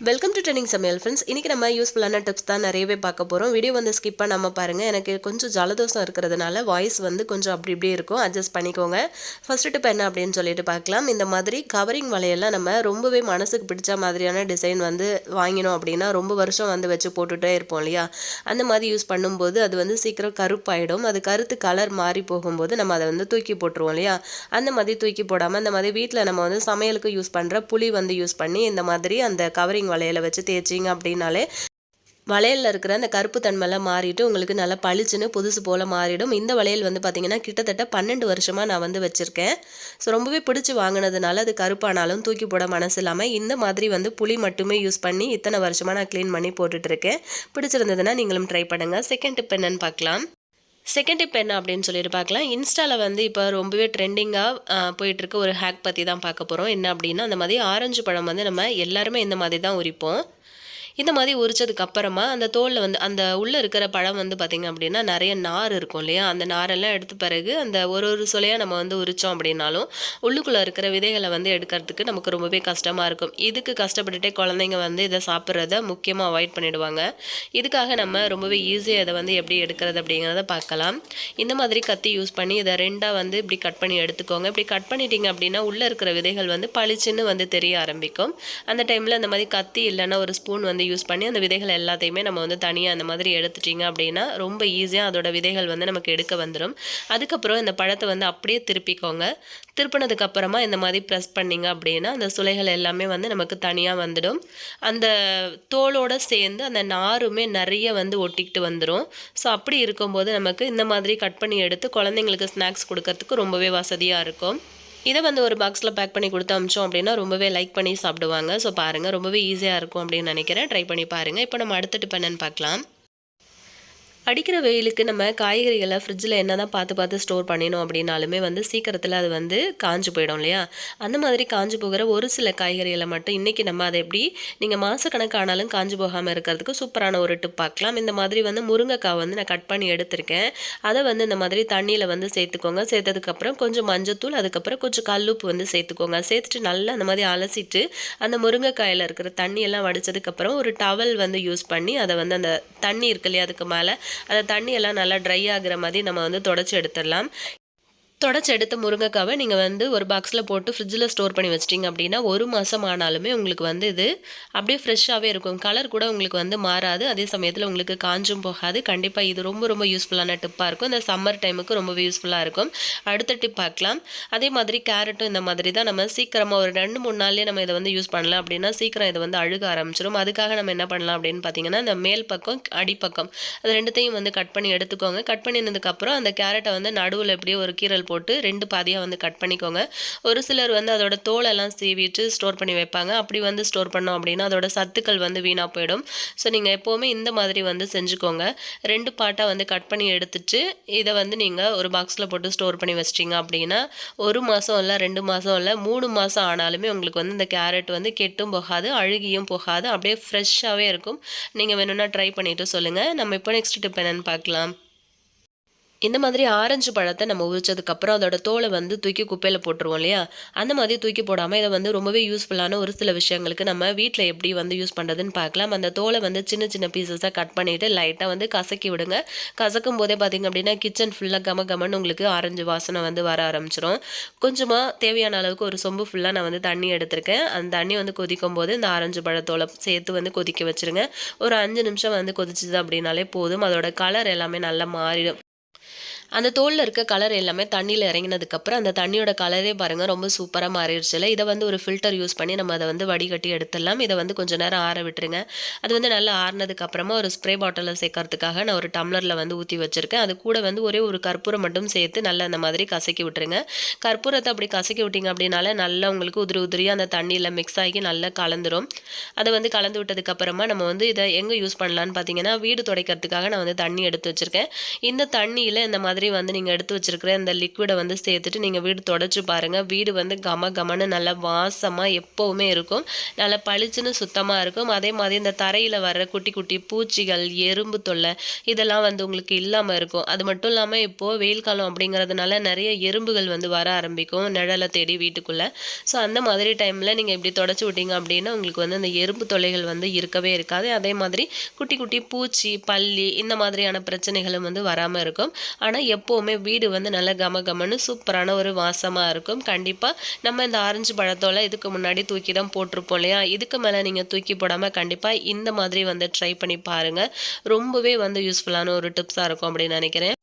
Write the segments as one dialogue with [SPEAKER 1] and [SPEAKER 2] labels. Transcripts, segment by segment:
[SPEAKER 1] Welcome to training சமையல் friends இன்றைக்கி நம்ம யூஸ்ஃபுல்லான டிப்ஸ் தான் நிறையவே பார்க்க போகிறோம் வீடியோ வந்து ஸ்கிப் பண்ணாமல் பாருங்கள் எனக்கு கொஞ்சம் ஜலதோஷம் இருக்கிறதுனால வாய்ஸ் வந்து கொஞ்சம் அப்படி இப்படி இருக்கும். அட்ஜஸ்ட் பண்ணிக்கோங்க. ஃபஸ்ட்டு டிப் என்ன அப்படின்னு சொல்லிட்டு பார்க்கலாம். இந்த மாதிரி கவரிங் வலையெல்லாம் நம்ம ரொம்பவே மனசுக்கு பிடிச்ச மாதிரியான டிசைன் வந்து வாங்கினோம் அப்படின்னா ரொம்ப வருஷம் வந்து வச்சு போட்டுகிட்டே இருப்போம் இல்லையா? அந்த மாதிரி யூஸ் பண்ணும்போது அது வந்து சீக்கிரம் கருப்பாயிடும். அது கருத்து கலர் மாறி போகும்போது நம்ம அதை வந்து தூக்கி போட்டுருவோம் இல்லையா? அந்த மாதிரி தூக்கி போடாமல் இந்த மாதிரி வீட்டில் நம்ம வந்து சமையலுக்கு யூஸ் பண்ணுற புளி வந்து யூஸ் பண்ணி இந்த மாதிரி அந்த கவரிங் வளையலை வச்சு தேய்ச்சிங்க அப்படின்னாலே வளையலில் இருக்கிற அந்த கருப்பு தன்மைலாம் மாறிட்டு உங்களுக்கு நல்லா பளிச்சுன்னு புதுசு போல் மாறிடும். இந்த வளையல் வந்து பார்த்திங்கன்னா கிட்டத்தட்ட பன்னெண்டு வருஷமாக நான் வந்து வச்சுருக்கேன். ஸோ ரொம்பவே பிடிச்சி வாங்கினதுனால அது கருப்பானாலும் தூக்கி போட மனசு இல்லாமல் இந்த மாதிரி வந்து புளி மட்டுமே யூஸ் பண்ணி இத்தனை வருஷமாக நான் க்ளீன் பண்ணி போட்டுட்ருக்கேன் பிடிச்சிருந்ததுன்னா நீங்களும் ட்ரை பண்ணுங்கள் செகண்ட் டிப் என்னன்னு பார்க்கலாம். செகண்ட் டிப் என்ன அப்படின்னு சொல்லிட்டு பார்க்கலாம். இன்ஸ்டாவில் வந்து இப்போ ரொம்பவே ட்ரெண்டிங்காக போயிட்டுருக்க. ஒரு ஹேக் பற்றி தான் பார்க்க போகிறோம் என்ன அப்படின்னா அந்த மாதிரி ஆரஞ்சு பழம் வந்து நம்ம எல்லாருமே இந்த மாதிரி தான் உரிப்போம். இந்த மாதிரி உரிச்சதுக்கு அப்புறமா அந்த தோலில் வந்து அந்த உள்ளே இருக்கிற பழம் வந்து பார்த்திங்க அப்படின்னா நிறைய நார் இருக்கும் இல்லையா? அந்த நாரெல்லாம் எடுத்த பிறகு அந்த ஒரு ஒரு சொலையாக நம்ம வந்து உரித்தோம் அப்படின்னாலும் உள்ளுக்குள்ளே இருக்கிற விதைகளை வந்து எடுக்கிறதுக்கு நமக்கு ரொம்பவே கஷ்டமாக இருக்கும். இதுக்கு கஷ்டப்பட்டுட்டே குழந்தைங்க வந்து இதை சாப்பிட்றத முக்கியமாக அவாய்ட் பண்ணிடுவாங்க. இதுக்காக நம்ம ரொம்பவே ஈஸியாக இதை வந்து எப்படி எடுக்கிறது அப்படிங்கிறத பார்க்கலாம். இந்த மாதிரி கத்தி யூஸ் பண்ணி இதை ரெண்டாக வந்து இப்படி கட் பண்ணி எடுத்துக்கோங்க. இப்படி கட் பண்ணிட்டீங்க அப்படின்னா உள்ளே இருக்கிற விதைகள் வந்து பளிச்சுன்னு வந்து தெரிய ஆரம்பிக்கும். அந்த டைமில் அந்த மாதிரி கத்தி இல்லைன்னா ஒரு ஸ்பூன் வந்து யூஸ் பண்ணி அந்த விதைகள் எல்லாத்தையுமே நம்ம வந்து தனியாக அந்த மாதிரி எடுத்துட்டிங்க அப்படின்னா ரொம்ப ஈஸியாக அதோட விதைகள் வந்து நமக்கு எடுக்க வந்துடும் அதுக்கப்புறம் இந்த பழத்தை வந்து அப்படியே திருப்பிக்கோங்க. திருப்பினதுக்கு அப்புறமா இந்த மாதிரி ப்ரெஸ் பண்ணிங்க அப்படின்னா அந்த சுளைகள் எல்லாமே வந்து நமக்கு தனியாக வந்துடும். அந்த தோலோடு சேர்ந்து அந்த நாருமே நிறைய வந்து ஒட்டிக்கிட்டு வந்துடும் ஸோ அப்படி இருக்கும்போது நமக்கு இந்த மாதிரி கட் பண்ணி எடுத்து குழந்தைங்களுக்கு ஸ்நாக்ஸ் கொடுக்கறதுக்கு ரொம்பவே வசதியாக இருக்கும். இதை வந்து ஒரு பாக்ஸில் பேக் பண்ணி கொடுத்து அமிச்சோம் அப்படின்னா ரொம்பவே லைக் பண்ணி சாப்பிடுவாங்க. ஸோ பாருங்கள் ரொம்பவே ஈஸியாக இருக்கும் அப்படின்னு நினைக்கிறேன். ட்ரை பண்ணி பாருங்கள் இப்போ நம்ம அடுத்த டிப் பார்க்கலாம். அடிக்கிற வெயிலுக்கு நம்ம காய்கறிகளை ஃப்ரிட்ஜில் என்ன தான் பார்த்து பார்த்து ஸ்டோர் பண்ணினோம் அப்படின்னாலுமே வந்து சீக்கிரத்தில் அது வந்து காஞ்சு போயிடும் இல்லையா? அந்த மாதிரி காஞ்சு போகிற ஒரு சில காய்கறிகளை மட்டும் இன்றைக்கி நம்ம அதை எப்படி நீங்கள் மாதக்கணக்கானாலும் காஞ்சு போகாமல் இருக்கிறதுக்கு சூப்பரான ஒரு டிப் பார்க்கலாம். இந்த மாதிரி வந்து முருங்கைக்காய் வந்து நான் கட் பண்ணி எடுத்திருக்கேன். அதை வந்து இந்த மாதிரி தண்ணியில் வந்து சேர்த்துக்கோங்க. சேர்த்ததுக்கப்புறம் கொஞ்சம் மஞ்சத்தூள் அதுக்கப்புறம் கொஞ்சம் கல்லுப்பு வந்து சேர்த்துக்கோங்க. சேர்த்துட்டு நல்லா அந்த மாதிரி அலசிட்டு அந்த முருங்கைக்காயில் இருக்கிற தண்ணியெல்லாம் வடித்ததுக்கப்புறம் ஒரு டவல் வந்து யூஸ் பண்ணி அதை வந்து அந்த தண்ணி இருக்கு இல்லையா அதுக்கு மேலே அந்த தண்ணியெல்லாம் நல்லா ட்ரை ஆகுற மாதிரி நம்ம வந்து தொடச்சி எடுத்துடலாம். தொடச்சி எடுத்த முருங்கைக்காவை நீங்கள் வந்து ஒரு பாக்ஸில் போட்டு ஃப்ரிட்ஜில் ஸ்டோர் பண்ணி வச்சிட்டிங்க அப்படின்னா ஒரு மாதம் ஆனாலுமே உங்களுக்கு வந்து இது அப்படியே ஃப்ரெஷ்ஷாகவே இருக்கும். கலர் கூட உங்களுக்கு வந்து மாறாது. அதே சமயத்தில் உங்களுக்கு காஞ்சும் போகாது. கண்டிப்பாக இது ரொம்ப ரொம்ப யூஸ்ஃபுல்லான டிப்பாக இருக்கும். இந்த சம்மர் டைமுக்கு ரொம்பவே யூஸ்ஃபுல்லாக இருக்கும். அடுத்த டிப் பார்க்கலாம். அதே மாதிரி கேரட்டும் இந்த மாதிரி தான் நம்ம சீக்கிரமாக ஒரு ரெண்டு மூணு நாள்லேயே நம்ம இதை வந்து யூஸ் பண்ணலாம். அப்படின்னா சீக்கிரம் இதை வந்து அழுக ஆரம்பிச்சிடும் அதுக்காக நம்ம என்ன பண்ணலாம் அப்படின்னு பார்த்தீங்கன்னா இந்த மேல் பக்கம் அடிப்பக்கம் அது ரெண்டுத்தையும் வந்து கட் பண்ணி எடுத்துக்கோங்க. கட் பண்ணினதுக்கப்புறம் அந்த கேரட்டை வந்து நடுவில் எப்படியே ஒரு கீரல் போட்டு போட்டு ரெண்டு பாதியாக வந்து கட் பண்ணிக்கோங்க. ஒரு சிலர் வந்து அதோட தோலெல்லாம் சீவிட்டு ஸ்டோர் பண்ணி வைப்பாங்க. அப்படி வந்து ஸ்டோர் பண்ணோம் அப்படின்னா அதோட சத்துக்கள் வந்து வீணாக போயிடும். ஸோ நீங்கள் எப்போவுமே இந்த மாதிரி வந்து செஞ்சுக்கோங்க. ரெண்டு பாட்டாக வந்து கட் பண்ணி எடுத்துட்டு இதை வந்து நீங்கள் ஒரு பாக்ஸில் போட்டு ஸ்டோர் பண்ணி வச்சிட்டிங்க அப்படின்னா ஒரு மாதம் இல்லை ரெண்டு மாதம் இல்லை மூணு மாதம் ஆனாலுமே உங்களுக்கு வந்து இந்த கேரட் வந்து கெட்டும் போகாது அழுகியும் போகாது. அப்படியே ஃப்ரெஷ்ஷாகவே இருக்கும். நீங்கள் வேணும்னா ட்ரை பண்ணிவிட்டு சொல்லுங்கள் நம்ம இப்போ நெக்ஸ்ட் டிப் என்னென்னு பார்க்கலாம். இந்த மாதிரி ஆரஞ்சு பழத்தை நம்ம உரிச்சதுக்கப்புறம் அதோட தோலை வந்து தூக்கி குப்பையில் போட்டுருவோம் இல்லையா? அந்த மாதிரி தூக்கி போடாமல் இதை வந்து ரொம்பவே யூஸ்ஃபுல்லான ஒரு சில விஷயங்களுக்கு நம்ம வீட்டில் எப்படி வந்து யூஸ் பண்ணுறதுன்னு பார்க்கலாம். அந்த தோலை வந்து சின்ன சின்ன பீசஸாக கட் பண்ணிவிட்டு லைட்டாக வந்து கசக்கி விடுங்க. கசக்கும் போதே பார்த்திங்க அப்படின்னா கிச்சன் ஃபுல்லாக கம கமன்னு உங்களுக்கு ஆரஞ்சு வாசனை வந்து வர ஆரம்பிச்சிடும் கொஞ்சமாக தேவையான அளவுக்கு ஒரு சொம்பு ஃபுல்லாக நான் வந்து தண்ணி எடுத்திருக்கேன். அந்த தண்ணி வந்து கொதிக்கும் போது இந்த ஆரஞ்சு பழத்தோலை சேர்த்து வந்து கொதிக்க வச்சுருங்க. ஒரு அஞ்சு நிமிஷம் வந்து கொதிச்சுது அப்படின்னாலே போதும். அதோட கலர் எல்லாமே நல்லா மாறிடும். அந்த தோலில் இருக்க கலர் எல்லாமே தண்ணியில் இறங்கினதுக்கப்புறம் அந்த தண்ணியோட கலரே பாருங்கள் ரொம்ப சூப்பராக மாறிடுச்சுல. இதை வந்து ஒரு ஃபில்டர் யூஸ் பண்ணி நம்ம அதை வந்து வடிகட்டி எடுத்துடலாம். இதை வந்து கொஞ்சம் நேரம் ஆற விட்டுருங்க. அது வந்து நல்லா ஆறினதுக்கப்புறமா ஒரு ஸ்ப்ரே பாட்டிலில் சேர்க்கறதுக்காக நான் ஒரு டம்ளரில் வந்து ஊற்றி வச்சுருக்கேன். அது கூட வந்து ஒரே ஒரு கற்பூரம் மட்டும் சேர்த்து நல்லா அந்த மாதிரி கசக்கி விட்டுருங்க. கற்பூரத்தை அப்படி கசக்கி விட்டிங்க அப்படின்னால நல்லா உங்களுக்கு உதிரி உதிரியாக அந்த தண்ணியில் மிக்ஸ் ஆகி நல்லா கலந்துரும். அதை வந்து கலந்து விட்டதுக்கப்புறமா நம்ம வந்து இதை எங்கே யூஸ் பண்ணலான்னு பார்த்தீங்கன்னா வீடு துடைக்கிறதுக்காக நான் வந்து தண்ணி எடுத்து வச்சுருக்கேன். இந்த தண்ணியில் இந்த மாதிரி மாதிரி வந்து நீங்கள் எடுத்து வச்சுருக்கிற இந்த லிக்விடை வந்து சேர்த்துட்டு நீங்கள் வீடு தொடச்சி பாருங்கள் வீடு வந்து கம கமன்னு நல்லா வாசமாக எப்போவுமே இருக்கும். நல்லா பளிச்சுன்னு சுத்தமாக இருக்கும். அதே மாதிரி இந்த தரையில் வர்ற குட்டி குட்டி பூச்சிகள் எறும்பு தொல்லை இதெல்லாம் வந்து உங்களுக்கு இல்லாமல் இருக்கும். அது மட்டும் இல்லாமல் இப்போது வெயில் காலம் அப்படிங்கிறதுனால நிறைய எறும்புகள் வந்து வர ஆரம்பிக்கும் நிழலை தேடி வீட்டுக்குள்ளே. ஸோ அந்த மாதிரி டைமில் நீங்கள் இப்படி தொடச்சி விட்டீங்க அப்படின்னா உங்களுக்கு வந்து அந்த எறும்பு தொல்லைகள் வந்து இருக்கவே இருக்காது. அதே மாதிரி குட்டி குட்டி பூச்சி பள்ளி இந்த மாதிரியான பிரச்சனைகளும் வந்து வராமல் இருக்கும். ஆனால் எப்போவுமே வீடு வந்து நல்லா கம கமன்னு சூப்பரான ஒரு வாசமாக இருக்கும். கண்டிப்பாக நம்ம இந்த ஆரஞ்சு பழத்தோலை இதுக்கு முன்னாடி தூக்கி தான் போட்டிருப்போம் இல்லையா? இதுக்கு மேலே நீங்கள் தூக்கி போடாமல் கண்டிப்பாக இந்த மாதிரி வந்து ட்ரை பண்ணி பாருங்கள் ரொம்பவே வந்து யூஸ்ஃபுல்லான ஒரு டிப்ஸாக இருக்கும் அப்படின்னு நினைக்கிறேன்.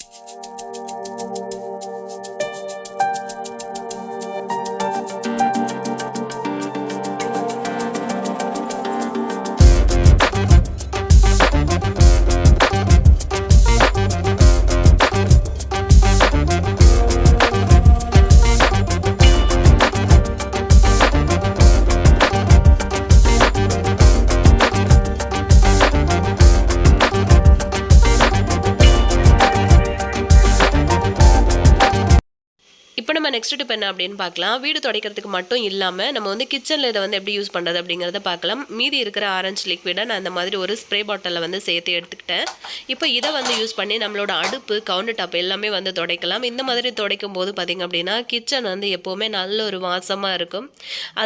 [SPEAKER 1] நம்ம நெக்ஸ்ட் டிப் என்ன அப்படின்னு பார்க்கலாம். வீடு துடைக்கிறதுக்கு மட்டும் இல்லாமல் நம்ம வந்து கிச்சனில் இதை வந்து எப்படி யூஸ் பண்ணுறது அப்படிங்கிறத பார்க்கலாம். மீதி இருக்கிற ஆரஞ்சு லிக்விடை நான் இந்த மாதிரி ஒரு ஸ்ப்ரே பாட்டிலில் வந்து சேர்த்து எடுத்துக்கிட்டேன். இப்போ இதை வந்து யூஸ் பண்ணி நம்மளோட அடுப்பு கவுண்டர் டாப் எல்லாமே வந்து துடைக்கலாம். இந்த மாதிரி துடைக்கும் போது பார்த்திங்க அப்படின்னா கிச்சன் வந்து எப்போவுமே நல்ல ஒரு வாசமாக இருக்கும்.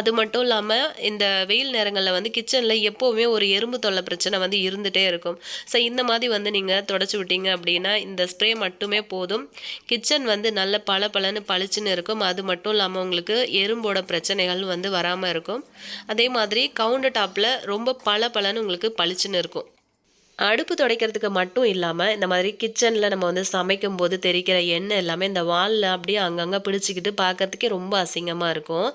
[SPEAKER 1] அது மட்டும் இல்லாமல் இந்த வெயில் நேரங்களில் வந்து கிச்சனில் எப்போவுமே ஒரு எறும்பு தொல்லை பிரச்சனை வந்து இருந்துகிட்டே இருக்கும். ஸோ இந்த மாதிரி வந்து நீங்கள் தொடச்சி விட்டீங்க அப்படின்னா இந்த ஸ்ப்ரே மட்டுமே போதும். கிச்சன் வந்து நல்ல பல பலன்னு பளிச்சுன்னு இருக்கும். அது மட்டும் இல்லாமல் உங்களுக்கு எறும்போட பிரச்சனைகள் வந்து வராமல் இருக்கும். அதே மாதிரி கவுண்டர் டாப்பில் ரொம்ப பல பலன்னு உங்களுக்கு பளிச்சுன்னு இருக்கும். அடுப்பு துடைக்கிறதுக்கு மட்டும் இல்லாமல் இந்த மாதிரி கிச்சனில் நம்ம வந்து சமைக்கும் போது தெரிக்கிற எண்ணெய் எல்லாமே இந்த வாலில் அப்படியே அங்கங்கே பிடிச்சிக்கிட்டு பார்க்கறதுக்கே ரொம்ப அசிங்கமாக இருக்கும்.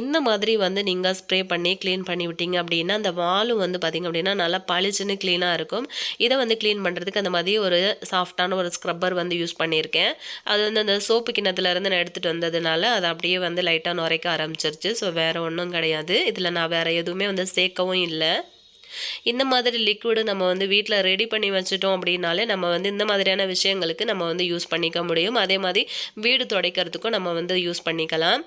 [SPEAKER 1] இந்த மாதிரி வந்து நீங்கள் ஸ்ப்ரே பண்ணி க்ளீன் பண்ணி விட்டீங்க அப்படின்னா அந்த வாலும் வந்து பார்த்திங்க அப்படின்னா நல்லா பளிச்சுன்னு க்ளீனாக இருக்கும். இதை வந்து க்ளீன் பண்ணுறதுக்கு அந்த மாதிரி ஒரு சாஃப்டான ஒரு ஸ்க்ரப்பர் வந்து யூஸ் பண்ணியிருக்கேன். அது வந்து அந்த சோப்பு கிண்ணத்துலேருந்து நான் எடுத்துகிட்டு வந்ததுனால அது அப்படியே வந்து லைட்டாக நுரைக்க ஆரம்பிச்சிருச்சு. ஸோ வேறு ஒன்றும் கிடையாது. இதில் நான் வேறு எதுவுமே வந்து சேர்க்கவும் இல்லை. இந்த மாதிரி லிக்விடு நம்ம வந்து வீட்டில் ரெடி பண்ணி வச்சுட்டோம் அப்படின்னாலே நம்ம வந்து இந்த மாதிரியான விஷயங்களுக்கு நம்ம வந்து யூஸ் பண்ணிக்க முடியும். அதே மாதிரி வீடு துடைக்கிறதுக்கும் நம்ம வந்து யூஸ் பண்ணிக்கலாம்.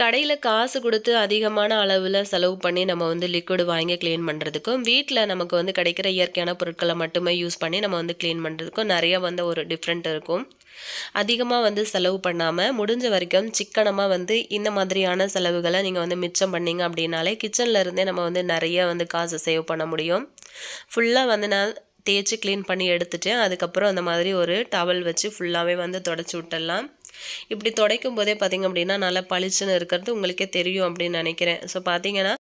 [SPEAKER 1] கடையில் காசு கொடுத்து அதிகமான அளவில் செலவு பண்ணி நம்ம வந்து லிக்விட் வாங்கி க்ளீன் பண்ணுறதுக்கும் வீட்டில் நமக்கு வந்து கிடைக்கிற இயற்கையான பொருட்களை மட்டுமே யூஸ் பண்ணி நம்ம வந்து க்ளீன் பண்ணுறதுக்கும் நிறைய வந்து ஒரு டிஃப்ரெண்ட் இருக்கும். அதிகமாக வந்து செலவு பண்ணாமல் முடிஞ்ச வரைக்கும் சிக்கனமாக வந்து இந்த மாதிரியான செலவுகளை நீங்கள் வந்து மிச்சம் பண்ணிங்க அப்படின்னாலே கிச்சனில் இருந்தே நம்ம வந்து நிறைய வந்து காசு சேவ் பண்ண முடியும். ஃபுல்லாக வந்து நான் தேய்ச்சி க்ளீன் பண்ணி எடுத்துட்டேன். அதுக்கப்புறம் அந்த மாதிரி ஒரு டவல் வச்சு ஃபுல்லாகவே வந்து தொடச்சி விட்டுடலாம். இப்படி துடைக்கும் போதே பார்த்திங்க அப்படின்னா நல்லா பளிச்சுன்னு இருக்கிறது உங்களுக்கே தெரியும் அப்படின்னு நினைக்கிறேன். ஸோ பார்த்தீங்கன்னா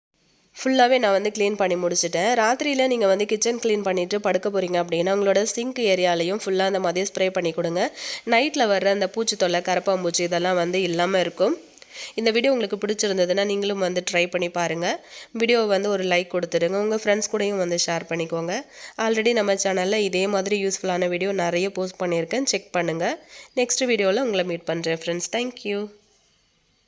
[SPEAKER 1] ஃபுல்லாகவே நான் வந்து க்ளீன் பண்ணி முடிச்சிட்டேன். ராத்திரியில் நீங்கள் வந்து கிச்சன் க்ளீன் பண்ணிவிட்டு படுக்க போகிறீங்க அப்படின்னா உங்களோட சிங்க் ஏரியாலையும் ஃபுல்லாக அந்த மாதிரியே ஸ்ப்ரே பண்ணி கொடுங்க. நைட்டில் வர்ற அந்த பூச்சி தொல்லை கரப்பாம்பூச்சி இதெல்லாம் வந்து இல்லாமல் இருக்கும். இந்த வீடியோ உங்களுக்கு பிடிச்சிருந்ததுன்னா நீங்களும் வந்து ட்ரை பண்ணி பாருங்கள் வீடியோவை வந்து ஒரு லைக் கொடுத்துடுங்க. உங்கள் ஃப்ரெண்ட்ஸ் கூடயும் வந்து ஷேர் பண்ணிக்கோங்க. ஆல்ரெடி நம்ம சேனலில் இதே மாதிரி யூஸ்ஃபுல்லான வீடியோ நிறைய போஸ்ட் பண்ணியிருக்கேன். செக் பண்ணுங்கள் நெக்ஸ்ட் வீடியோவில் உங்களை மீட் பண்ணுறேன் ஃப்ரெண்ட்ஸ் தேங்க்யூ